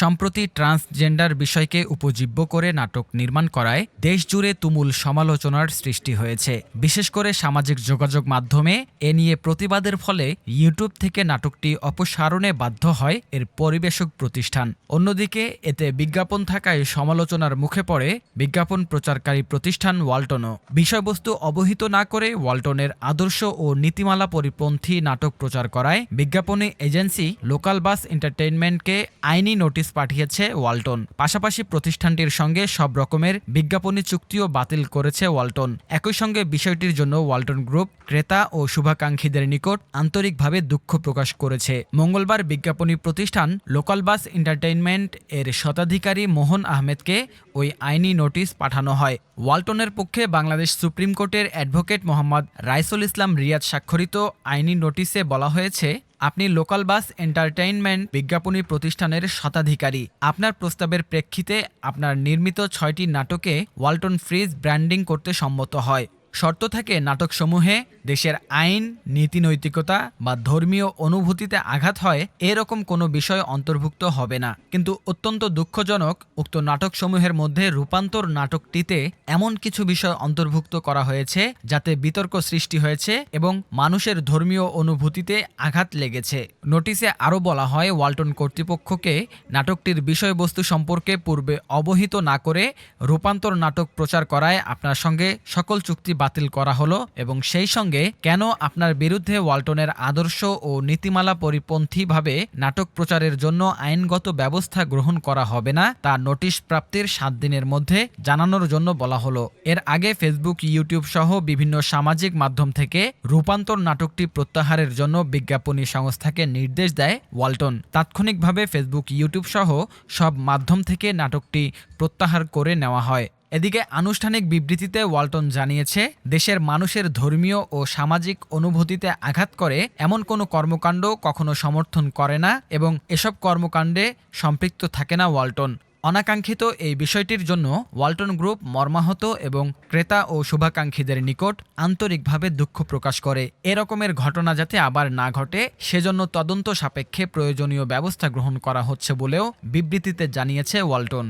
সম্প্রতি ট্রান্সজেন্ডার বিষয়কে উপজীব্য করে নাটক নির্মাণ করায় দেশজুড়ে তুমুল সমালোচনার সৃষ্টি হয়েছে। বিশেষ করে সামাজিক যোগাযোগ মাধ্যমে এ নিয়ে প্রতিবাদের ফলে ইউটিউব থেকে নাটকটি অপসারণে বাধ্য হয় এর পরিবেশক প্রতিষ্ঠান। অন্যদিকে, এতে বিজ্ঞাপন থাকায় সমালোচনার মুখে পড়ে বিজ্ঞাপন প্রচারকারী প্রতিষ্ঠান ওয়ালটনও। বিষয়বস্তু অবহিত না করে ওয়ালটনের আদর্শ ও নীতিমালা পরিপন্থী নাটক প্রচার করায় বিজ্ঞাপনী এজেন্সি লোকাল বাস এন্টারটেইনমেন্টকে আইনি নোটিশ পাঠিয়েছে ওয়ালটন। পাশাপাশি প্রতিষ্ঠানটির সঙ্গে সব রকমের বিজ্ঞাপনী চুক্তিও বাতিল করেছে ওয়ালটন। একই সঙ্গে বিষয়টির জন্য ওয়ালটন গ্রুপ, ক্রেতা ও শুভাকাঙ্ক্ষীদের নিকট আন্তরিকভাবে দুঃখ প্রকাশ করেছে। মঙ্গলবার বিজ্ঞাপনী প্রতিষ্ঠান লোকাল বাস এন্টারটেইনমেন্ট এর শতাধিকারী মোহন আহমেদকে ওই আইনি নোটিশ পাঠানো হয়। ওয়ালটনের পক্ষে বাংলাদেশ সুপ্রিম কোর্টের অ্যাডভোকেট মোহাম্মদ রাইসুল ইসলাম রিয়াদ স্বাক্ষরিত আইনি নোটিশে বলা হয়েছে আপনি লোকাল বাস এন্টারটেইনমেন্ট বিজ্ঞাপনী প্রতিষ্ঠানের স্বত্বাধিকারী আপনার প্রস্তাবের প্রেক্ষিতে আপনার নির্মিত ছয়টি নাটকে ওয়ালটন ফ্রিজ ব্র্যান্ডিং করতে সম্মত হয়। শর্ত থাকে নাটকসমূহে দেশের আইন, নীতি নৈতিকতা বা ধর্মীয় অনুভূতিতে আঘাত হয় এরকম কোনো বিষয় অন্তর্ভুক্ত হবে না। কিন্তু অত্যন্ত দুঃখজনক, উক্ত নাটকসমূহের মধ্যে রূপান্তর নাটকটিতে এমন কিছু বিষয় অন্তর্ভুক্ত করা হয়েছে, যাতে বিতর্ক সৃষ্টি হয়েছে এবং মানুষের ধর্মীয় অনুভূতিতে আঘাত লেগেছে। নোটিশে আরও বলা হয়, ওয়ালটন কর্তৃপক্ষকে নাটকটির বিষয়বস্তু সম্পর্কে পূর্বে অবহিত না করে রূপান্তর নাটক প্রচার করায় আপনার সঙ্গে সকল চুক্তি বাতিল করা হলো এবং সেই সঙ্গে কেন আপনার বিরুদ্ধে ওয়ালটনের আদর্শ ও নীতিমালা পরিপন্থীভাবে নাটক প্রচারের জন্য আইনগত ব্যবস্থা গ্রহণ করা হবে না তা নোটিশ প্রাপ্তির সাত দিনের মধ্যে জানানোর জন্য বলা হলো। এর আগে ফেসবুক, ইউটিউব সহ বিভিন্ন সামাজিক মাধ্যম থেকে রূপান্তর নাটকটি প্রত্যাহারের জন্য বিজ্ঞাপনী সংস্থাকে নির্দেশ দেয় ওয়ালটন। তাৎক্ষণিকভাবে ফেসবুক, ইউটিউব সহ সব মাধ্যম থেকে নাটকটি প্রত্যাহার করে নেওয়া হয়। এদিকে আনুষ্ঠানিক বিবৃতিতে ওয়ালটন জানিয়েছে, দেশের মানুষের ধর্মীয় ও সামাজিক অনুভূতিতে আঘাত করে এমন কোনো কর্মকাণ্ড কখনো সমর্থন করে না এবং এসব কর্মকাণ্ডে সম্পৃক্ত থাকে না ওয়ালটন। অনাকাঙ্ক্ষিত এই বিষয়টির জন্য ওয়ালটন গ্রুপ মর্মাহত এবং ক্রেতা ও শুভাকাঙ্ক্ষীদের নিকট আন্তরিকভাবে দুঃখ প্রকাশ করে। এরকমের ঘটনা যাতে আবার না ঘটে, সেজন্য তদন্ত সাপেক্ষে প্রয়োজনীয় ব্যবস্থা গ্রহণ করা হচ্ছে বলেও বিবৃতিতে জানিয়েছে ওয়ালটন।